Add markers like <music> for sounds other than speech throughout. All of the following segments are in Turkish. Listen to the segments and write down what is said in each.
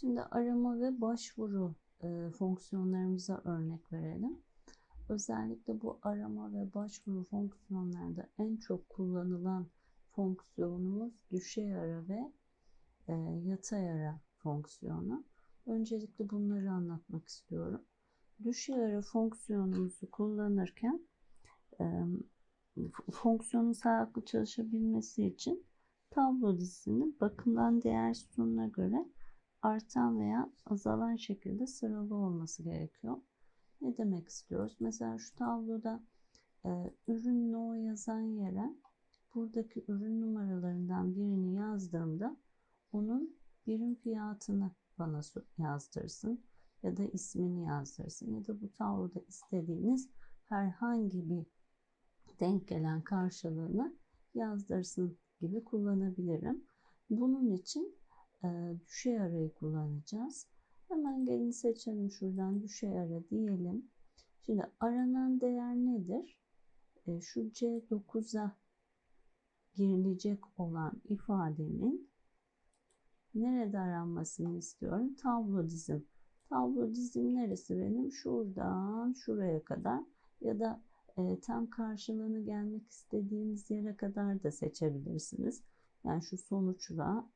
Şimdi arama ve başvuru e, fonksiyonlarımıza örnek verelim. Özellikle bu arama ve başvuru fonksiyonlarda en çok kullanılan fonksiyonumuz düşey ara ve e, yatay ara fonksiyonu. Öncelikle bunları anlatmak istiyorum. Düşey ara fonksiyonumuzu kullanırken e, fonksiyonun sağlıklı çalışabilmesi için tablo dizisinin bakımdan değer sütununa göre artan veya azalan şekilde sıralı olması gerekiyor. Ne demek istiyoruz? Mesela şu tabloda e, ürün no yazan yere buradaki ürün numaralarından birini yazdığımda onun birim fiyatını bana yazdırsın ya da ismini yazdırsın ya da bu tabloda istediğiniz herhangi bir denk gelen karşılığını yazdırsın gibi kullanabilirim. Bunun için e, düşey arayı kullanacağız. Hemen gelin seçelim şuradan düşey ara diyelim. Şimdi aranan değer nedir? E, şu C9'a girilecek olan ifadenin nerede aranmasını istiyorum? Tablo dizim. Tablo dizim neresi benim? Şuradan şuraya kadar ya da e, tam karşılığını gelmek istediğiniz yere kadar da seçebilirsiniz. Yani şu sonuçla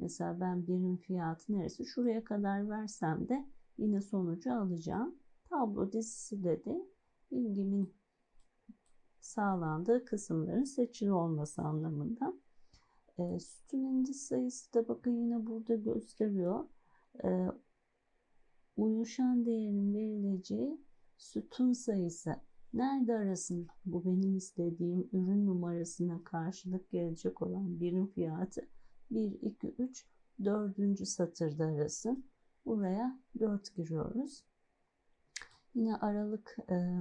mesela ben birim fiyatı neresi şuraya kadar versem de yine sonucu alacağım. Tablo dizisi dedi bilgimin sağlandığı kısımların seçili olması anlamında. E, sütun indiz sayısı da bakın yine burada gösteriyor. E, uyuşan değerin verileceği sütun sayısı nerede arasın bu benim istediğim ürün numarasına karşılık gelecek olan birim fiyatı 1, 2, 3, 4. satırda arasın. Buraya 4 giriyoruz. Yine aralık e,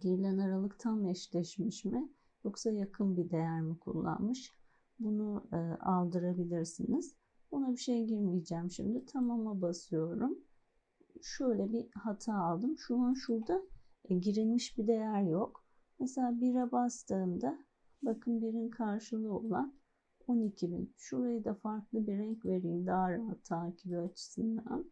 girilen aralık tam eşleşmiş mi yoksa yakın bir değer mi kullanmış? Bunu e, aldırabilirsiniz. Ona bir şey girmeyeceğim şimdi. Tamama basıyorum. Şöyle bir hata aldım. Şu an şurada e, girilmiş bir değer yok. Mesela 1'e bastığımda bakın birin karşılığı olan 12.000. Şurayı da farklı bir renk vereyim daha rahat takibi açısından.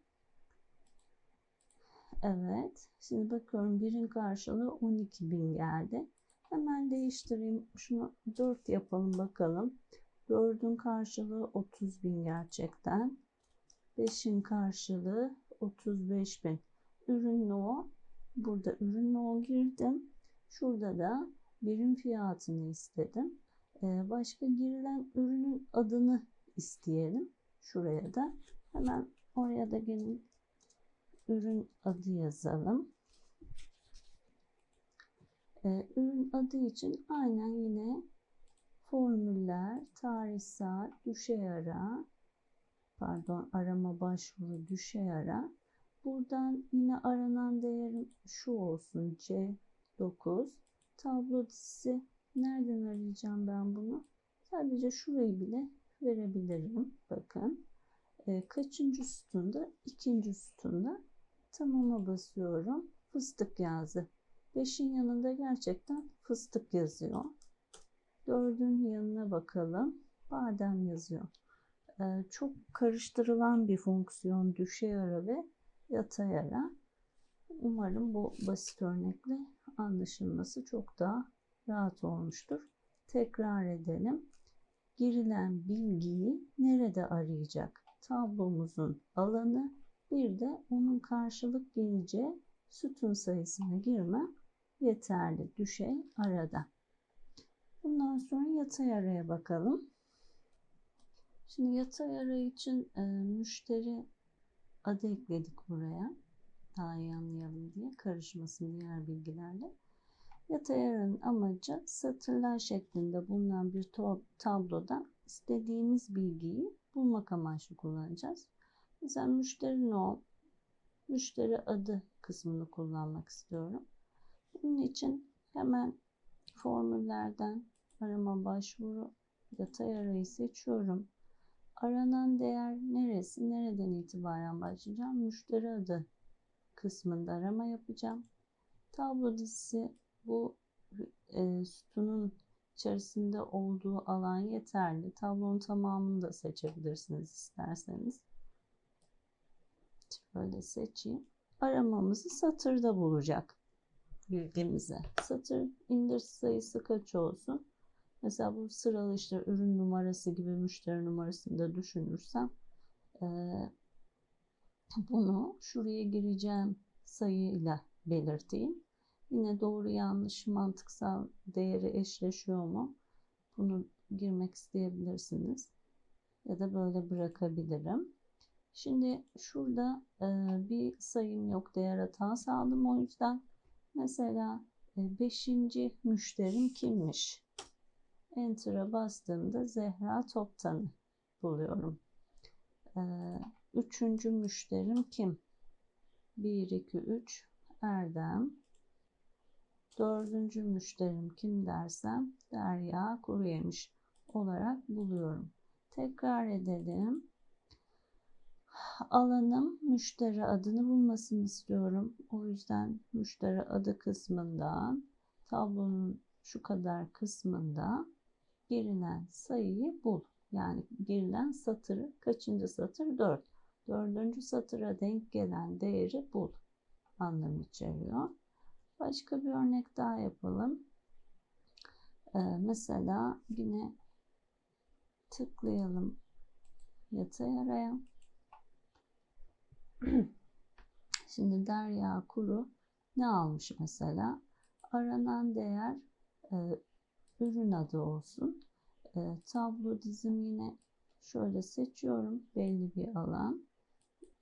Evet. Şimdi bakıyorum birin karşılığı 12.000 geldi. Hemen değiştireyim. Şunu 4 yapalım bakalım. 4'ün karşılığı 30.000 gerçekten. 5'in karşılığı 35.000. Ürün o. Burada ürün o girdim. Şurada da birim fiyatını istedim. Ee, başka girilen ürünün adını isteyelim. Şuraya da. Hemen oraya da gelin ürün adı yazalım. Ee, ürün adı için aynen yine formüller, tarih saat, düşey ara, pardon arama başvuru düşey ara. Buradan yine aranan değerim şu olsun C9. Tablo dizisi nereden arayacağım ben bunu? Sadece şurayı bile verebilirim. Bakın. E, kaçıncı sütunda? İkinci sütunda. Tamama basıyorum. Fıstık yazdı. 5'in yanında gerçekten fıstık yazıyor. 4'ün yanına bakalım. Badem yazıyor. Ee, çok karıştırılan bir fonksiyon düşey ara ve yatay ara. Umarım bu basit örnekle anlaşılması çok daha rahat olmuştur. Tekrar edelim. Girilen bilgiyi nerede arayacak? Tablomuzun alanı bir de onun karşılık geleceği sütun sayısına girme yeterli. Düşey arada. Bundan sonra yatay araya bakalım. Şimdi yatay ara için e, müşteri adı ekledik buraya. Daha iyi anlayalım diye karışmasın diğer bilgilerle. Yatay aranın amacı satırlar şeklinde bulunan bir tabloda istediğimiz bilgiyi bulmak amaçlı kullanacağız. Mesela müşteri no, müşteri adı kısmını kullanmak istiyorum. Bunun için hemen formüllerden arama başvuru yatay arayı seçiyorum. Aranan değer neresi? Nereden itibaren başlayacağım? Müşteri adı kısmında arama yapacağım. Tablo dizisi bu e, sütunun içerisinde olduğu alan yeterli. Tablonun tamamını da seçebilirsiniz isterseniz. Şöyle seçeyim. Aramamızı satırda bulacak bilgimizi. Satır indir sayısı kaç olsun? Mesela bu sıralı işte ürün numarası gibi müşteri numarasını da düşünürsem bunu şuraya gireceğim sayıyla belirteyim. Yine doğru yanlış mantıksal değeri eşleşiyor mu? Bunu girmek isteyebilirsiniz. Ya da böyle bırakabilirim. Şimdi şurada e, bir sayım yok. Değer hatası aldım. O yüzden mesela 5. E, müşterim kimmiş? Enter'a bastığımda Zehra Toptan'ı buluyorum. E, üçüncü müşterim kim? 1, 2, 3 Erdem. Dördüncü müşterim kim dersem Derya Kuruyemiş olarak buluyorum. Tekrar edelim. Alanım müşteri adını bulmasını istiyorum. O yüzden müşteri adı kısmından tablonun şu kadar kısmında girilen sayıyı bul. Yani girilen satırı kaçıncı satır? 4. Dördüncü satıra denk gelen değeri bul anlamı içeriyor. Başka bir örnek daha yapalım. Ee, mesela yine tıklayalım yatay araya. <clears throat> Şimdi Derya Kuru ne almış mesela? Aranan değer e, ürün adı olsun. E, tablo dizim yine şöyle seçiyorum belli bir alan.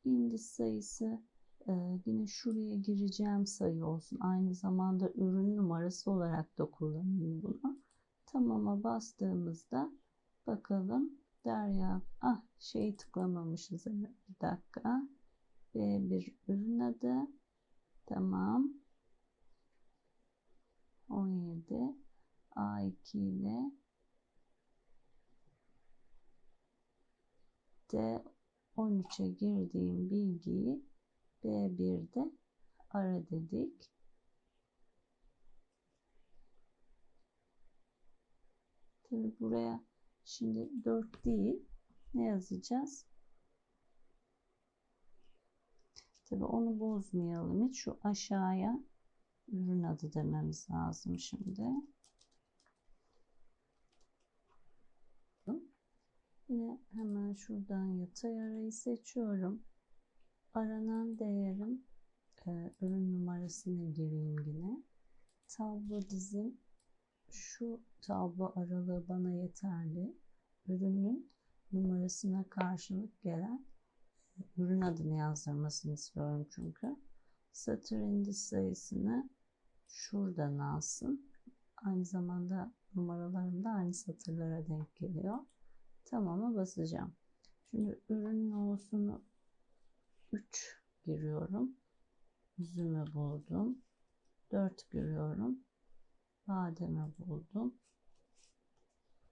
İndis sayısı yine şuraya gireceğim sayı olsun. Aynı zamanda ürün numarası olarak da kullanayım bunu. Tamama bastığımızda bakalım Derya. Ah şeyi tıklamamışız. Bir dakika. B1 ürün adı. Tamam. 17 A2 ile D13'e girdiğim bilgiyi B1'de ara dedik. Tabi buraya şimdi 4 değil ne yazacağız? Tabi onu bozmayalım hiç şu aşağıya ürün adı dememiz lazım şimdi. Yine hemen şuradan yatay arayı seçiyorum aranan değerim e, ürün numarasını gireyim yine. Tablo dizim şu tablo aralığı bana yeterli. Ürünün numarasına karşılık gelen ürün adını yazdırmasını istiyorum çünkü. Satır indiz sayısını şuradan alsın. Aynı zamanda numaralarım da aynı satırlara denk geliyor. Tamam'a basacağım. Şimdi ürün olsunu 3 giriyorum. Üzümü buldum. 4 giriyorum. Bademi buldum.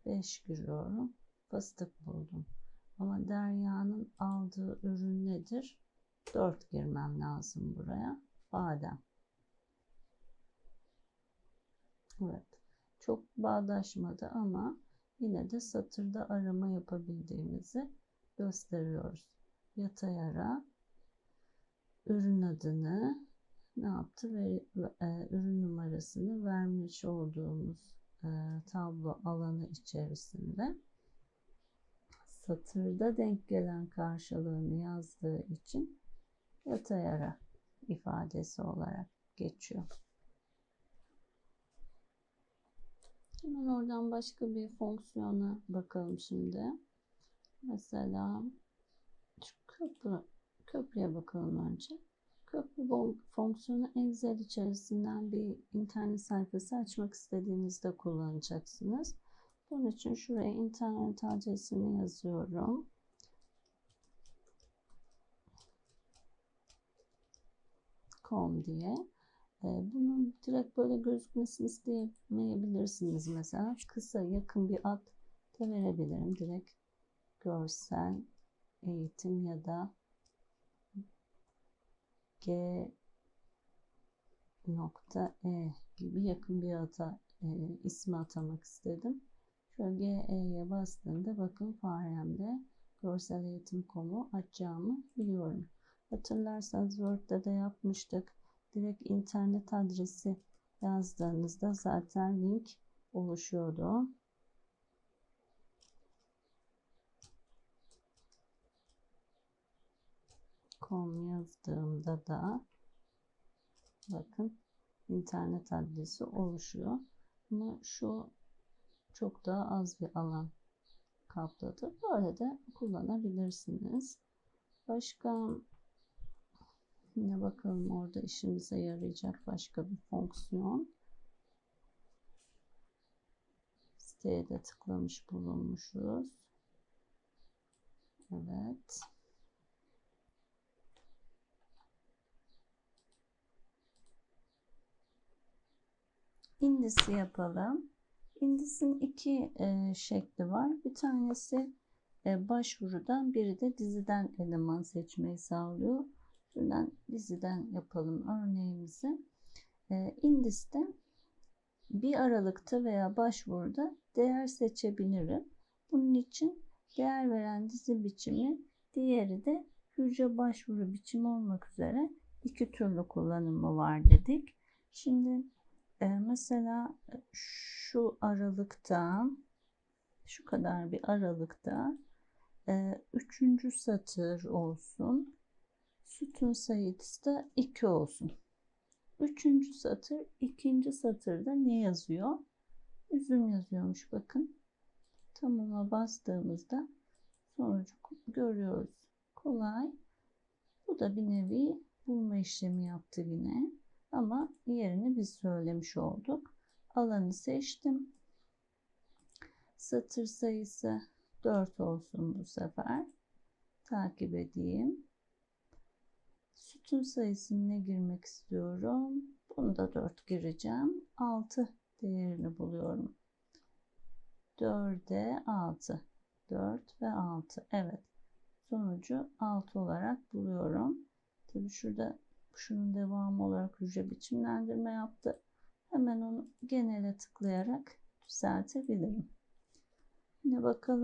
5 giriyorum. Fıstık buldum. Ama Derya'nın aldığı ürün nedir? 4 girmem lazım buraya. Badem. Evet. Çok bağdaşmadı ama yine de satırda arama yapabildiğimizi gösteriyoruz. Yatay ara ürün adını ne yaptı ve e, ürün numarasını vermiş olduğumuz e, tablo alanı içerisinde satırda denk gelen karşılığını yazdığı için yatay ara ifadesi olarak geçiyor. Hemen oradan başka bir fonksiyona bakalım şimdi. Mesela şu köprü Köprüye bakalım önce. Köprü fonksiyonu Excel içerisinden bir internet sayfası açmak istediğinizde kullanacaksınız. Bunun için şuraya internet adresini yazıyorum. com diye. Ee, bunun direkt böyle gözükmesini istemeyebilirsiniz. Mesela kısa yakın bir ad da verebilirim. Direkt görsel eğitim ya da G nokta E gibi yakın bir ata e, ismi atamak istedim. Şöyle GE'ye bastığımda bakın faremde görsel eğitim komu açacağımı biliyorum. Hatırlarsanız Word'de de yapmıştık. Direkt internet adresi yazdığınızda zaten link oluşuyordu. Com yazdığımda da bakın internet adresi oluşuyor. Ama şu çok daha az bir alan kapladı. Böyle de kullanabilirsiniz. Başka yine bakalım orada işimize yarayacak başka bir fonksiyon. Siteye de tıklamış bulunmuşuz. Evet. İndisi yapalım. Indisin iki e, şekli var. Bir tanesi e, başvurudan, biri de diziden eleman seçmeyi sağlıyor. Şuradan diziden yapalım örneğimizi. E, indiste bir aralıkta veya başvuruda değer seçebilirim. Bunun için değer veren dizi biçimi, diğeri de hücre başvuru biçimi olmak üzere iki türlü kullanımı var dedik. Şimdi e, mesela şu aralıkta şu kadar bir aralıkta e, üçüncü satır olsun. Sütun sayısı da 2 olsun. Üçüncü satır, ikinci satırda ne yazıyor? Üzüm yazıyormuş bakın. Tamama bastığımızda sonucu görüyoruz. Kolay. Bu da bir nevi bulma işlemi yaptı yine. Ama yerini biz söylemiş olduk. Alanı seçtim. Satır sayısı 4 olsun bu sefer. Takip edeyim. Sütun sayısını ne girmek istiyorum? Bunu da 4 gireceğim. 6 değerini buluyorum. 4'e 6. 4 ve 6. Evet. Sonucu 6 olarak buluyorum. Tabi şurada şunun devamı olarak hücre biçimlendirme yaptı. Hemen onu genele tıklayarak düzeltebilirim. Yine bakalım.